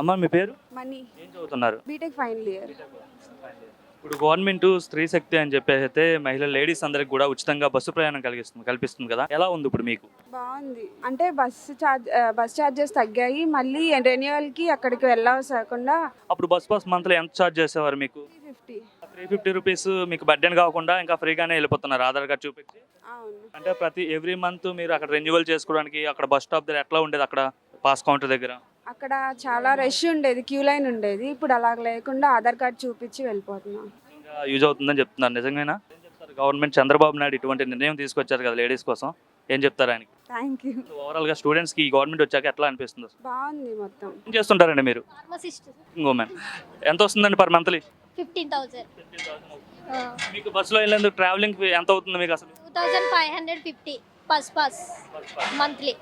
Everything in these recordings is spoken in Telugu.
అమ్మ మీ పేరు? మనీ. ఏం చదువుతున్నారు? బీటెక్ ఫైనల్ ఇయర్ ఇప్పుడు గవర్నమెంట్ స్త్రీ శక్తి అని చెప్పేసి అయితే మహిళ లేడీస్ అందరికి కూడా ఉచితంగా బస్సు ప్రయాణం కలిగిస్తుంది కల్పిస్తుంది కదా? ఎలా ఉంది ఇప్పుడు మీకు? బాగుంది. అంటే బస్సు చార్జ్ బస్ ఛార్జెస్ తగ్గాయి. మళ్ళీ రెన్యువల్కి అక్కడికి వెళ్ళవసరకుండా అప్పుడు బస్ పాస్ మంత్లీ ఎంత ఛార్జ్ చేసేవారు మీకు? Three fifty three fifty rupees మీకు బడ్డెన్ కాకుండా ఇంకా ఫ్రీగానే వెళ్ళిపోతున్నారు ఆధార్ కార్డ్ చూపించి? అంటే ప్రతి ఎవ్రీ మంత్ మీరు అక్కడ రెన్యువల్ చేసుకోవడానికి అక్కడ బస్ స్టాప్ దగ్గర ఎట్లా ఉండేది అక్కడ? పాస్ కౌంటర్ దగ్గర? అక్కడ చాలా రష్ ఉండేది క్యూ లైన్ ఉండేది. ఇప్పుడు అలా లేకుండా ఆధార్ కార్డ్ చూపించి వెళ్ళిపోతున్నాం. ఇంకా యూజ్ అవుతుందని చెప్తున్నారు. చెప్తారు? గవర్నమెంట్ చంద్రబాబు నాయుడు ఇటువంటి నిర్ణయం తీసుకొచ్చారు కదా లేడీస్ కోసం. ఏం చెప్తారు ఆయనకి? థ్యాంక్ యూ ఓవరాల్గా స్టూడెంట్స్కి ఈ గవర్నమెంట్ వచ్చాక ఎట్లా అనిపిస్తుంది? అసలు? బాగుంది మొత్తం. ఏం చేస్తుంటారండి మీరు? ఫార్మసిస్ట్ ఉమెన్ ఎంత వస్తుందండి పర్ మంత్లీ ఫిఫ్టీన్ థౌజండ్ మీకు బస్సులో వెళ్ళేందుకు ట్రావెలింగ్ ఎంత అవుతుంది మీకు అసలు? Two thousand five hundred fifty bus pass monthly.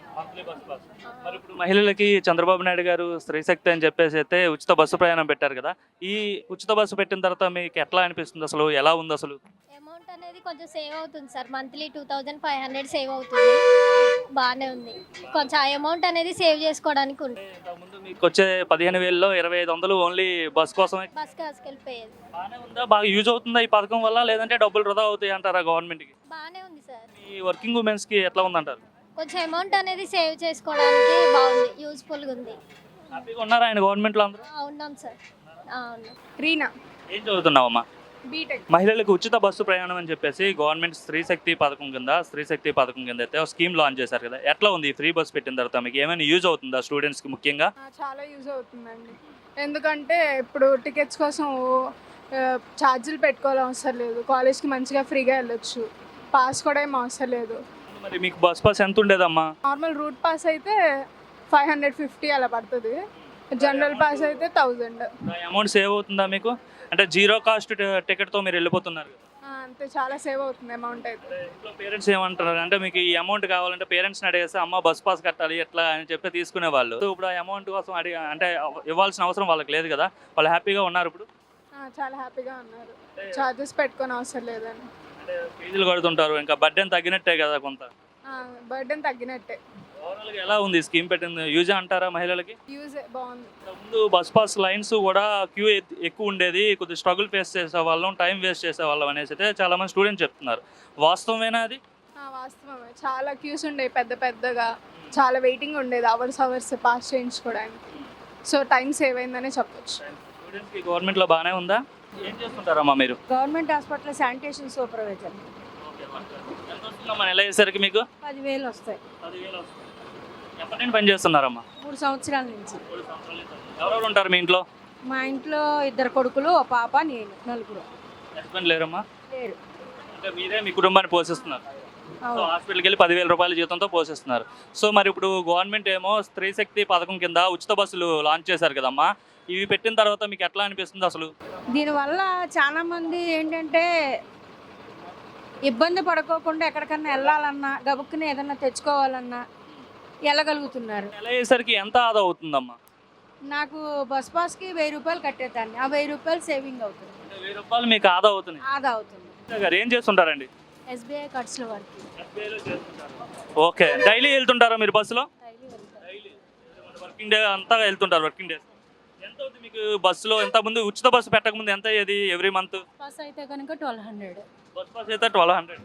మరి ఇప్పుడు మహిళలకి చంద్రబాబు నాయుడు గారు స్త్రీ శక్తి అని చెప్పేసి అయితే ఉచిత బస్సు ప్రయాణం పెట్టారు కదా ఈ ఉచిత బస్సు పెట్టిన తర్వాత మీకు ఎట్లా అనిపిస్తుంది అసలు? ఎలా ఉంది అసలు? అమౌంట్ అనేది కొంచెం సేవ్ అవుతుంది sir. Monthly two thousand five hundred save అవుతుంది. బాగానే ఉంది. కొంచెం ఆ అమౌంట్ అనేది సేవ్ చేసుకోవడానికి ఉంది. ముందు మీకు వచ్చే పదిహేను వేలలో ఇరవై ఐదు వందలు ఓన్లీ బస్ కోసమే బస్ కాసుకెళ్ళిపోయేది. బాగానే ఉందా? బాగా యూజ్ అవుతుందా ఈ పథకం వల్ల? లేదంటే డబ్బులు వృధా అవుతాయి అంటారా గవర్నమెంట్కి బాగానే ఈ వర్కింగ్ ఉమెన్స్కి ఎట్లా ఉందంటారు? కొంచెం అమౌంట్ అనేది సేవ్ చేసుకోవడానికి బాగుంది యూస్ఫుల్గా ఉంది. హ్యాపీగా ఉన్నారా ఆయన గవర్నమెంట్లో అందరూ? ఆ, ఉన్నాం సార్. అవును రీనా? ఏం చదువుతున్నావమ్మా? బీటెక్ మహిళలకు ఉచిత బస్సు ప్రయాణం అని చెప్పేసి గవర్నమెంట్ స్త్రీ శక్తి పథకం కింద స్త్రీ శక్తి పథకం కింద అయితే ఒక స్కీమ్ లాంచ్ చేశారు కదా. ఎట్లా ఉంది? ఈ ఫ్రీ బస్ పెట్టిన తర్వాత మీకు ఏమైనా యూజ్ అవుతుందా స్టూడెంట్స్కి ముఖ్యంగా? చాలా యూజ్ అవుతుందండి. ఎందుకంటే ఇప్పుడు టికెట్స్ కోసం ఆ, ఛార్జీలు పెట్టుకోవాల్సిన అవసరం లేదు. కాలేజ్కి మంచిగా ఫ్రీగా వెళ్ళొచ్చు. పాస్ కూడా ఏం అవసరం లేదు. మరి మీకు బస్ పాస్ ఎంత ఉండేదమ్మా? నార్మల్ రూట్ పాస్ అయితే ఫైవ్ హండ్రెడ్ ఫిఫ్టీ అలా పడుతుంది. జనరల్ పాస్ అయితే థౌజండ్. అమౌంట్ సేవ్ అవుతుందా మీకు? అంటే జీరో కాస్ట్ టికెట్తో మీరు వెళ్ళిపోతున్నారు. అంతే చాలా సేవ్ అవుతుంది అమౌంట్ అయితే. ఇంట్లో పేరెంట్స్ ఏమంటారు అంటే మీకు ఈ అమౌంట్ కావాలంటే పేరెంట్స్ని అడిగేస్తే అమ్మ బస్ పాస్ కట్టాలి ఎట్లా? అని చెప్పి తీసుకునేవాళ్ళు. సో ఇప్పుడు ఆ అమౌంట్ కోసం అడిగి అంటే ఇవ్వాల్సిన అవసరం వాళ్ళకి లేదు కదా? వాళ్ళు హ్యాపీగా ఉన్నారు ఇప్పుడు? ఆ, చాలా హ్యాపీగా ఉన్నారు. ఛార్జెస్ పెట్టుకొని అవసరం లేదని. అంటే ఫీజులు కడుతుంటారు ఇంకా బడ్డెన్ తగ్గినట్టే కదా కొంత. బర్డెన్ తగ్గినట్టే. ఓవరాల్గా ఎలా ఉంది స్కీమ్ పెట్టింది? యూజ్ అంటారా మహిళలకి? యూజ్ బాగుంది. ముందు బస్ పాస్ లైన్స్ కూడా క్యూ ఎక్కువ ఉండేది కొద్దిగా స్ట్రగుల్ ఫేస్ చేసే వాళ్ళం టైం వేస్ట్ చేసే వాళ్ళం అనేసి అయితే చాలా మంది స్టూడెంట్స్ చెప్తున్నారు. వాస్తవమేనా అది? వాస్తవమే. చాలా క్యూస్ ఉండేవి పెద్ద పెద్దగా. చాలా వెయిటింగ్ ఉండేది అవర్స్ అవర్స్ పాస్ చేయించుకోవడానికి. సో టైం సేవ్ అయిందనే చెప్పొచ్చు. గవర్నమెంట్లో బాగానే ఉందా? ఏం చేస్తుంటారమ్మా మీరు? Government hospital sanitation supervisor. ఎంత వస్తుందమ్మా నెల అయ్యేసరికి మీకు? పదివేలు వస్తాయి. పదివేలు వస్తుంది. ఎప్పటి నుండి పని చేస్తున్నారమ్మా? మూడు సంవత్సరాల నుంచి. ఎవరెవరు ఉంటారు మీ ఇంట్లో? మా ఇంట్లో ఇద్దరు కొడుకులు ఓ పాప నేను నలుగురు. హస్బెండ్ లేరమ్మా? లేరు. అంటే మీరే మీ కుటుంబాన్ని పోషిస్తున్నారు. సో హాస్పిటల్కి వెళ్ళి పదివేల రూపాయల జీతంతో పోషిస్తున్నారు. సో మరి ఇప్పుడు గవర్నమెంట్ ఏమో స్త్రీ శక్తి పథకం కింద ఉచిత బస్సులు లాంచ్ చేశారు కదమ్మా. ఇవి పెట్టిన తర్వాత మీకు ఎట్లా అనిపిస్తుంది అసలు? దీనివల్ల చాలా మంది ఏంటంటే ఇబ్బంది పడుకోకుండా ఎక్కడికన్నా వెళ్ళాలన్నా గబుక్కుని ఏదన్నా తెచ్చుకోవాలన్నా వెళ్ళగలుగుతున్నారు. నెల అయ్యేసరికి ఎంత ఆదా అవుతుందమ్మా? నాకు బస్ పాస్కి వెయ్యి రూపాయలు కట్టేదాన్ని. ఆ వెయ్యి రూపాయలు సేవింగ్ అవుతుంది. అంటే వెయ్యి రూపాయలు మీకు ఆదా అవుతుంది ఆదా అవుతుంది. గారు ఏం చేస్తుంటారండి? ఎస్బీఐ కార్డ్స్లో వర్క్. ఓకే. డైలీ వెళ్తుంటారా మీరు బస్సులో? వర్కింగ్ డే అంతా వెళ్తుంటారు వర్కింగ్ డేస్. ఎంత అవుతుంది మీకు బస్సులో? ఎంత ముందు ఉచిత బస్సు పెట్టక ముందు ఎంత అయ్యేది ఎవ్రీ మంత్? పాస్ అయితే కనుక ట్వెల్వ్ హండ్రెడ్. బస్ పాస్ అయితే ట్వెల్వ్ హండ్రెడ్.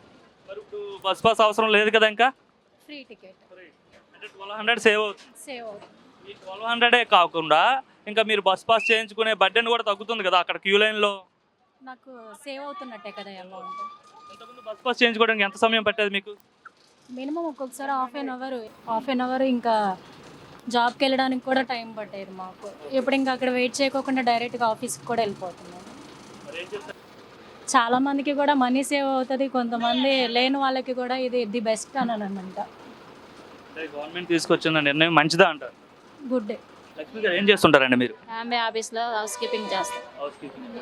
మరి ఇప్పుడు బస్ పాస్ అవసరం లేదు కదా ఇంకా? Free ticket. అంటే ట్వెల్వ్ హండ్రెడ్ సేవ్ అవుతుంది. సేవ్ అవుతుంది. ఈ ట్వెల్వ్ హండ్రెడే కాకుండా ఇంకా మీరు బస్ పాస్ చేయించుకునే బడ్డెన్ కూడా తగ్గుతుంది కదా అక్కడ క్యూ లైన్లో? నాకు సేవ్ అవుతున్నట్టే కదా అమౌంట్. ఇంతకుముందు బస్ పాస్ చేయించుకోవడానికి ఎంత సమయం పట్టేది మీకు? మినిమం ఒక్కొక్కసారి half an hour. Half an hour ఇంకా జాబ్కి వెళ్ళడానికి కూడా టైం పట్టేది మాకు. ఇప్పుడు ఇంకా అక్కడ వెయిట్ చేయకోకుండా డైరెక్ట్గా ఆఫీస్కి కూడా వెళ్ళిపోతున్నాం. చాలా మందికి కూడా మనీ సేవ్ అవుతుంది కొంతమంది లేని వాళ్ళకి కూడా ఇది ది బెస్ట్ అని అనమాట గవర్నమెంట్ తీసుకొచ్చిన నిర్ణయం మంచిదా అంటారు గుడ్ లక్ష్మి గారు ఏం చేస్తుంటారండి మీరు? ఫ్యామిలీ ఆఫీస్లో హౌస్ కీపింగ్ చేస్తాం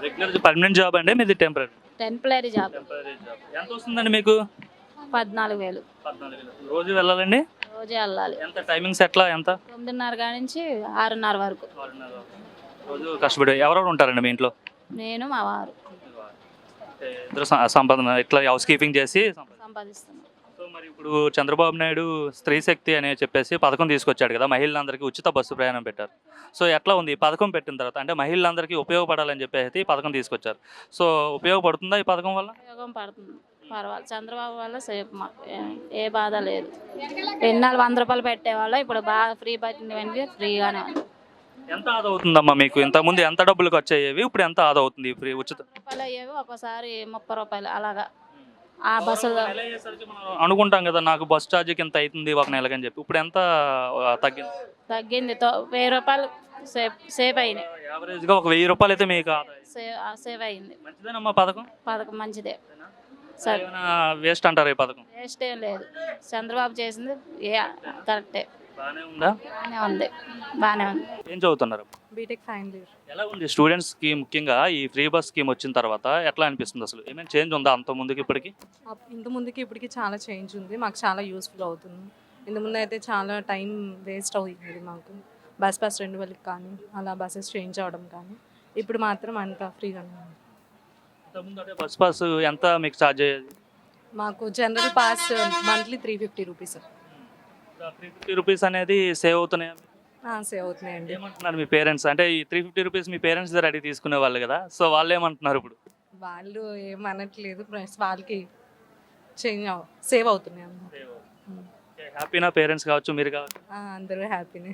రెగ్యులర్ పర్మనెంట్ జాబ్ అండి మీది temporary temporary job. Temporary job. ఎంత వస్తుందండి మీకు? పద్నాలుగు వేలు. పద్నాలుగు వేలు. రోజు వెళ్ళాలండి? రోజే వెళ్ళాలి ఎంత టైమింగ్స్ ఎట్లా ఎంత? తొమ్మిదిన్నర కాడ నుంచి ఆరున్నర వరకు. రోజు కష్టపడి ఎవరెవరు ఉంటారండి మీ ఇంట్లో? నేను మా వారు. అంటే ఇద్దరు సం- సంపాదన ఇట్లా హౌస్ కీపింగ్ చేసి సంపాదిస్తారు. సంపాదిస్తున్నాం. సో మరి ఇప్పుడు చంద్రబాబు నాయుడు స్త్రీ శక్తి అనే చెప్పేసి పథకం తీసుకొచ్చాడు కదా మహిళలందరికీ ఉచిత బస్సు ప్రయాణం పెట్టారు. సో ఎట్లా ఉంది? ఈ పథకం పెట్టిన తర్వాత అంటే మహిళలందరికీ ఉపయోగపడాలని చెప్పేసి ఈ పథకం తీసుకొచ్చారు. సో ఉపయోగపడుతుందా ఈ పథకం వల్ల? ఉపయోగం పడుతుంది. పర్వాలేదు. చంద్రబాబు వల్ల సేఫ్ మాకు ఏ- బాధ లేదు. ఎన్నాళ్ళు వంద రూపాయలు పెట్టేవాళ్ళు ఇప్పుడు బాగా ఫ్రీ పట్టినవన్నీ ఫ్రీగానే ఉంది. ఎంత ఆదా అవుతుందమ్మా మీకు? ఇంతకుముందు ఎంత డబ్బులు ఖర్చు అయ్యేవి ఇప్పుడు ఎంత ఆదా అవుతుంది ఫ్రీ ఉచిత? రూపాయలు అయ్యేవి ఒక్కోసారి ముప్పై రూపాయలు అలాగా. ఆ బస్సులో మనం అనుకుంటాం కదా నాకు బస్ ఛార్జ్కి ఎంత అవుతుంది ఒక నెలకని చెప్పి. ఇప్పుడు ఎంత తగ్గింది? తగ్గింది. తో- వెయ్యి రూపాయలు సేవ్ అయినాయి. యావరేజ్గా ఒక వెయ్యి రూపాయలు అయితే మీకు సేవ్ సేవ్ అయింది మంచిదేనమ్మా పథకం? పథకం మంచిదే. వేస్ట్ అంటారా ఈ పథకం? వేస్ట్ ఏం లేదు. చంద్రబాబు చేసింది ఏ కరెక్టే. బాగానే ఉందా? బాగానే ఉంది. బాగానే ఉంది. ఏం చదువుతున్నారు? బీటెక్ ఫైనల్ ఇయర్ ఎలా ఉంది? స్టూడెంట్స్కి ముఖ్యంగా ఈ ఫ్రీ బస్ స్కీమ్ వచ్చిన తర్వాత ఎట్లా అనిపిస్తుంది అసలు? ఏమైనా చేంజ్ ఉందా అంత ముందుకి ఇప్పటికి? ఇంత ముందుకి ఇప్పటికి చాలా చేంజ్ ఉంది. మాకు చాలా యూస్ఫుల్ అవుతుంది. ఇంత ముందు అయితే చాలా టైం వేస్ట్ అవుతుంది మాకు. బస్ పాస్ రెండు వేలకి కానీ అలా బస్సెస్ చేంజ్ అవ్వడం కానీ. ఇప్పుడు మాత్రం అంత ఫ్రీగానే ఉంది. ఇంతకుముందు అంటే బస్ పాస్ ఎంత మీకు ఛార్జ్ అయ్యేది? మాకు general pass monthly three fifty rupees three fifty rupees అనేది సేవ్ అవుతున్నాయా? సేవ్ అవుతున్నాయండి. ఏమంటున్నారు మీ పేరెంట్స్ అంటే ఈ త్రీ ఫిఫ్టీ రూపీస్ మీ పేరెంట్స్ దగ్గర అడిగి తీసుకునే వాళ్ళు కదా సో వాళ్ళు ఏమంటున్నారు ఇప్పుడు? వాళ్ళు ఏమనట్లేదు వాళ్ళకి చేంజ్ సేవ్ అవుతున్నాయి. హ్యాపీనా పేరెంట్స్ కావచ్చు మీరు కావచ్చు? అందరూ హ్యాపీనే.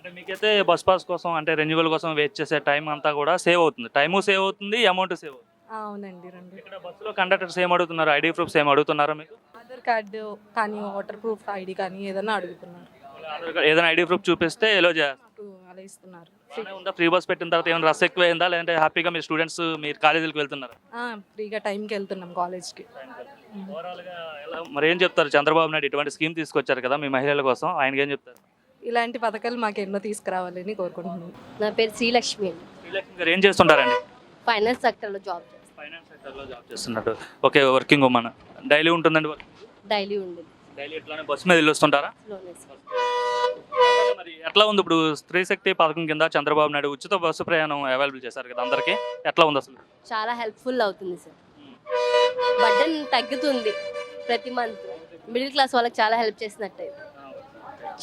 అంటే మీకైతే బస్ పాస్ కోసం అంటే రెన్యువల్ కోసం వెయిట్ చేసే టైం అంతా కూడా సేవ్ అవుతుంది. టైము సేవ్ అవుతుంది అమౌంట్ సేవ్ అవుతుంది. అవునండి రెండు. ఇక్కడ బస్సులో కండక్టర్స్ ఏం అడుగుతున్నారు? ఐడి ప్రూఫ్స్ ఏం అడుగుతున్నారా మీకు? ఆధార్ కార్డు కానీ వాటర్ ప్రూఫ్ ఐడి కానీ ఏదైనా అడుగుతున్నారు. ఆధార్ కార్డ్ ఏదైనా ఐడి ప్రూఫ్ చూపిస్తే ఎలో చేస్తారు అలా ఇస్తున్నారు. బాగానే ఉందా? ఫ్రీ బస్ పెట్టిన తర్వాత ఏమైనా రస్ ఎక్కువ అయిందా లేదంటే హ్యాపీగా మీ స్టూడెంట్స్ మీరు కాలేజీలకు వెళ్తున్నారు? ఆ, ఫ్రీగా టైంకి వెళ్తున్నాం కాలేజ్కి. ఓవరాల్గా ఎలా మరి ఏం చెప్తారు? చంద్రబాబు నాయుడు ఇటువంటి స్కీమ్ తీసుకొచ్చారు కదా మీ మహిళల కోసం. ఆయనకి ఏం చెప్తారు? ఇలాంటి పథకాలు మాకు ఎన్నో తీసుకురావాలని కోరుకుంటున్నాను నా పేరు శ్రీలక్ష్మి అండి. శ్రీలక్ష్మి గారు ఏం చేస్తుంటారండి? ఫైనాన్స్ సెక్టర్లో జాబ్ చేస్తాను ఫైనాన్స్ సెక్టర్లో జాబ్ చేస్తున్నట్టు. Okay working women. డైలీ ఉంటుందండి వర్క్? డైలీ ఉండేది డైలీ ఎట్లానే బస్సు మీద వెళ్ళి వస్తుంటారా లోనే సార్. మరి ఎట్లా ఉంది ఇప్పుడు స్త్రీ శక్తి పథకం కింద చంద్రబాబు నాయుడు ఉచిత బస్సు ప్రయాణం అవైలబుల్ చేశారు కదా అందరికీ? ఎట్లా ఉంది అసలు? చాలా హెల్ప్ఫుల్ అవుతుంది సార్. బర్డన్ తగ్గుతుంది ప్రతి మంత్ మిడిల్ క్లాస్ వాళ్ళకి చాలా హెల్ప్ చేసినట్టు.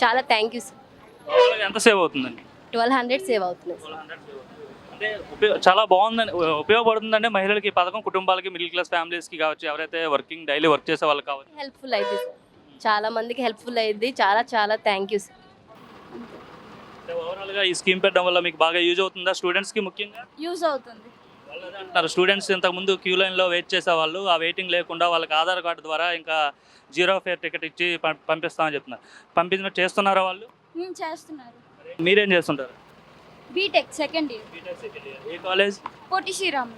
చాలా థ్యాంక్ యూ సార్ ఎంత సేవ్ అవుతుందండి? ట్వెల్వ్ హండ్రెడ్ సేవ్ అవుతున్నాయి సార్ అంటే చాలా బాగుందని ఉపయోగపడుతుందంటే మహిళలకి ఈ పథకం కుటుంబాలకి మిడిల్ క్లాస్ ఫ్యామిలీస్కి కావచ్చు ఎవరైతే వర్కింగ్ డైలీ వర్క్ చేసే వాళ్ళకి కావచ్చు. హెల్ప్ఫుల్ అయింది సార్ చాలా మందికి హెల్ప్ఫుల్ అయింది. చాలా చాలా థ్యాంక్ యూ సార్ ఓవరాల్గా ఈ స్కీమ్ పెట్టడం వల్ల మీకు బాగా యూజ్ అవుతుందా? స్టూడెంట్స్కి ముఖ్యంగా? యూజ్ అవుతుంది. అంటున్నారు స్టూడెంట్స్ ఇంతకుముందు క్యూ లైన్లో వెయిట్ చేసేవాళ్ళు. ఆ వెయిటింగ్ లేకుండా వాళ్ళకి ఆధార్ కార్డు ద్వారా ఇంకా జీరో ఫేర్ టికెట్ ఇచ్చి పంపిస్తామని చెప్తున్నారు. పంపించిన చేస్తున్నారా వాళ్ళు? చేస్తున్నారు. మీరేం చేస్తుంటారు? BTech second year. ఏ కాలేజ్? పొట్టి శ్రీరామ్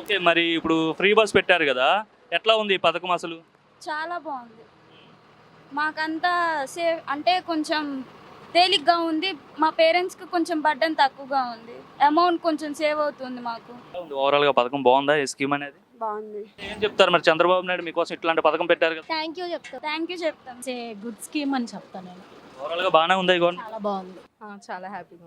ఓకే మరి ఇప్పుడు ఫ్రీ బస్ పెట్టారు కదా. ఎట్లా ఉంది ఈ పథకం అసలు? చాలా బాగుంది. మాకంతా సేవ్ అంటే కొంచెం తేలిగ్గా ఉంది. మా పేరెంట్స్కి కొంచెం బడ్డన్ తక్కువగా ఉంది. అమౌంట్ కొంచెం సేవ్ అవుతుంది మాకు. ఓవరాల్గా పథకం బాగుందా? ఈ స్కీమ్ అనేది? బాగుంది. ఏం చెప్తారు మరి చంద్రబాబు నాయుడు మీకోసం ఇట్లాంటి పథకం పెట్టారు కదా? థ్యాంక్ యూ చెప్తాం. థ్యాంక్ యూ చెప్తాం. గుడ్ స్కీమ్ అని చెప్తాను నేను. ఓవరాల్గా బాగానే ఉంది చాలా బాగుంది. ఆ, చాలా హ్యాపీగా